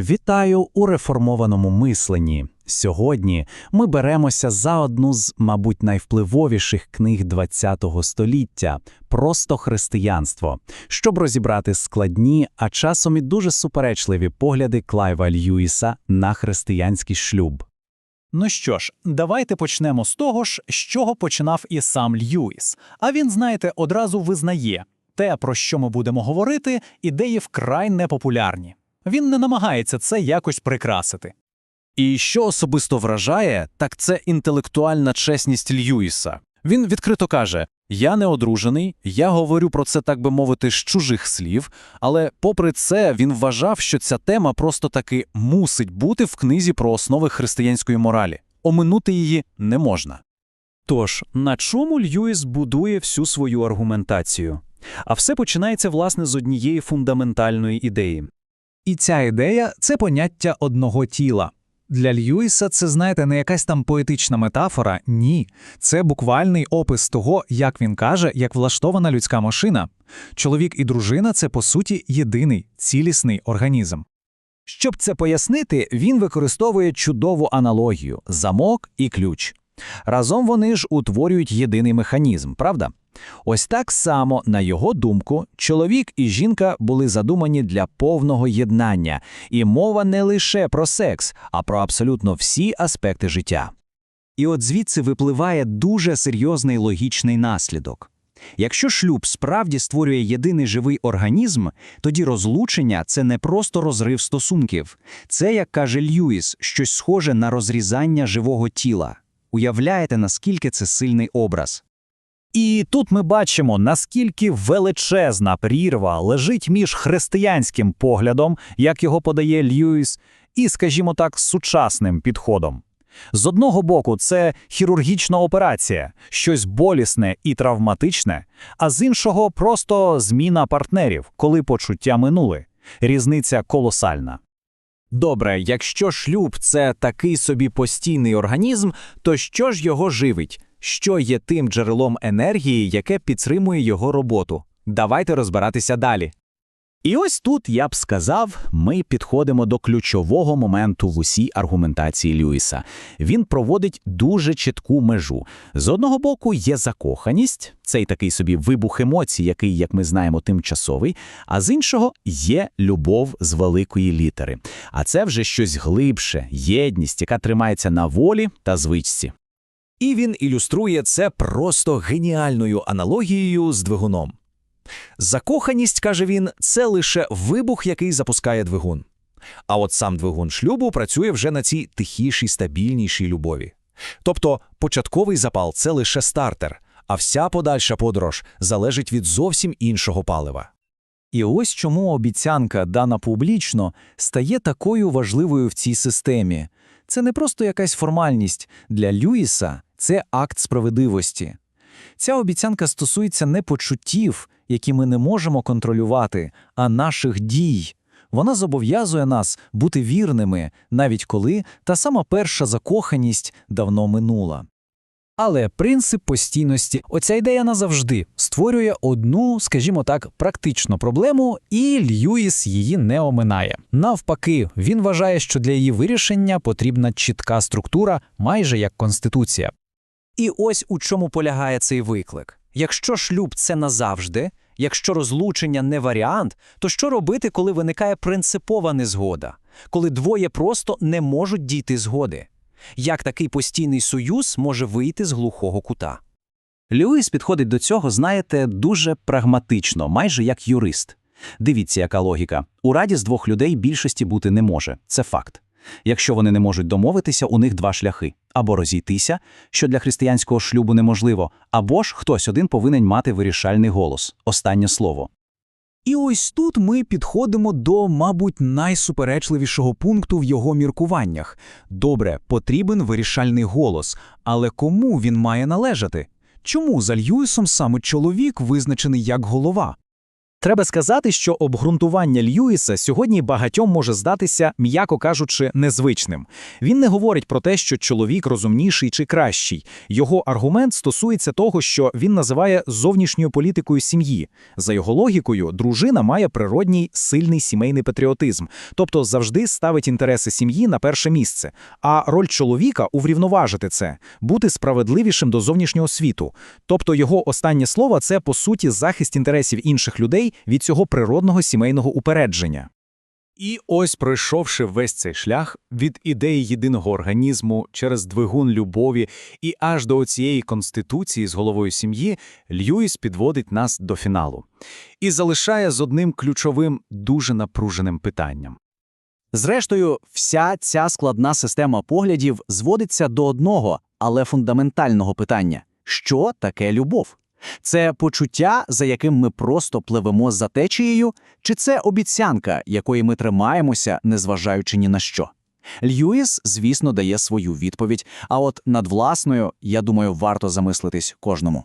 Вітаю у реформованому мисленні. Сьогодні ми беремося за одну з, мабуть, найвпливовіших книг ХХ століття просто християнство, щоб розібрати складні, а часом і дуже суперечливі погляди Клайва Льюіса на християнський шлюб. Ну що ж, давайте почнемо з того ж, з чого починав і сам Льюіс. А він, знаєте, одразу визнає те, про що ми будемо говорити, ідеї вкрай непопулярні. Він не намагається це якось прикрасити. І що особисто вражає, так це інтелектуальна чесність Льюіса. Він відкрито каже: Я не одружений, я говорю про це, так би мовити, з чужих слів, але попри це він вважав, що ця тема просто таки мусить бути в книзі про основи християнської моралі. Оминути її не можна. Тож, на чому Льюіс будує всю свою аргументацію? А все починається, власне, з однієї фундаментальної ідеї. І ця ідея це поняття одного тіла. Для Льюіса це, знаєте, не якась там поетична метафора, ні. Це буквальний опис того, як він каже, як влаштована людська машина. Чоловік і дружина це, по суті, єдиний цілісний організм. Щоб це пояснити, він використовує чудову аналогію замок і ключ. Разом вони ж утворюють єдиний механізм, правда? Ось так само, на його думку, чоловік і жінка були задумані для повного єднання, і мова не лише про секс, а про абсолютно всі аспекти життя. І от звідси випливає дуже серйозний логічний наслідок. Якщо шлюб справді створює єдиний живий організм, тоді розлучення це не просто розрив стосунків, це, як каже Льюіс, щось схоже на розрізання живого тіла. Уявляєте, наскільки це сильний образ? І тут ми бачимо, наскільки величезна прірва лежить між християнським поглядом, як його подає Льюіс, і, скажімо так, сучасним підходом. З одного боку, це хірургічна операція, щось болісне і травматичне, а з іншого просто зміна партнерів, коли почуття минули. Різниця колосальна. Добре, якщо шлюб це такий собі постійний організм, то що ж його живить? Що є тим джерелом енергії, яке підтримує його роботу? Давайте розбиратися далі. І ось тут я б сказав, ми підходимо до ключового моменту в усій аргументації Льюіса. Він проводить дуже чітку межу. З одного боку є закоханість, цей такий собі вибух емоцій, який, як ми знаємо, тимчасовий, а з іншого є любов з великої літери. А це вже щось глибше, єдність, яка тримається на волі та звичці. І він ілюструє це просто геніальною аналогією з двигуном. Закоханість, каже він, це лише вибух, який запускає двигун. А от сам двигун шлюбу працює вже на цій тихішій, стабільнішій любові. Тобто початковий запал це лише стартер, а вся подальша подорож залежить від зовсім іншого палива. І ось чому обіцянка, дана публічно, стає такою важливою в цій системі. Це не просто якась формальність. Для Льюіса це акт справедливості. Ця обіцянка стосується не почуттів, які ми не можемо контролювати, а наших дій. Вона зобов'язує нас бути вірними, навіть коли та сама перша закоханість давно минула. Але принцип постійності, оця ідея назавжди створює одну, скажімо так, практичну проблему, і Льюіс її не оминає. Навпаки, він вважає, що для її вирішення потрібна чітка структура, майже як конституція. І ось у чому полягає цей виклик. Якщо шлюб це назавжди, якщо розлучення не варіант, то що робити, коли виникає принципова незгода, коли двоє просто не можуть дійти згоди? Як такий постійний союз може вийти з глухого кута? Льюіс підходить до цього, знаєте, дуже прагматично, майже як юрист. Дивіться, яка логіка. У раді з двох людей більшості бути не може. Це факт. Якщо вони не можуть домовитися, у них два шляхи: або розійтися, що для християнського шлюбу неможливо, або ж хтось один повинен мати вирішальний голос останнє слово. І ось тут ми підходимо до, мабуть, найсуперечливішого пункту в його міркуваннях. Добре, потрібен вирішальний голос, але кому він має належати? Чому за Льюісом саме чоловік визначений як голова? Треба сказати, що обґрунтування Льюіса сьогодні багатьом може здатися, м'яко кажучи, незвичним. Він не говорить про те, що чоловік розумніший чи кращий. Його аргумент стосується того, що він називає зовнішньою політикою сім'ї. За його логікою, дружина має природній сильний сімейний патріотизм, тобто завжди ставить інтереси сім'ї на перше місце. А роль чоловіка уврівноважити це, бути справедливішим до зовнішнього світу. Тобто його останнє слово це по суті захист інтересів інших людей від цього природного сімейного упередження. І ось пройшовши весь цей шлях від ідеї єдиного організму через двигун любові і аж до цієї конституції з головою сім'ї, Льюіс підводить нас до фіналу і залишає з одним ключовим, дуже напруженим питанням. Зрештою, вся ця складна система поглядів зводиться до одного, але фундаментального питання: що таке любов? Це почуття, за яким ми просто пливемо за течією, чи це обіцянка, якої ми тримаємося, незважаючи ні на що? Льюіс, звісно, дає свою відповідь, а от над власною, я думаю, варто замислитись кожному.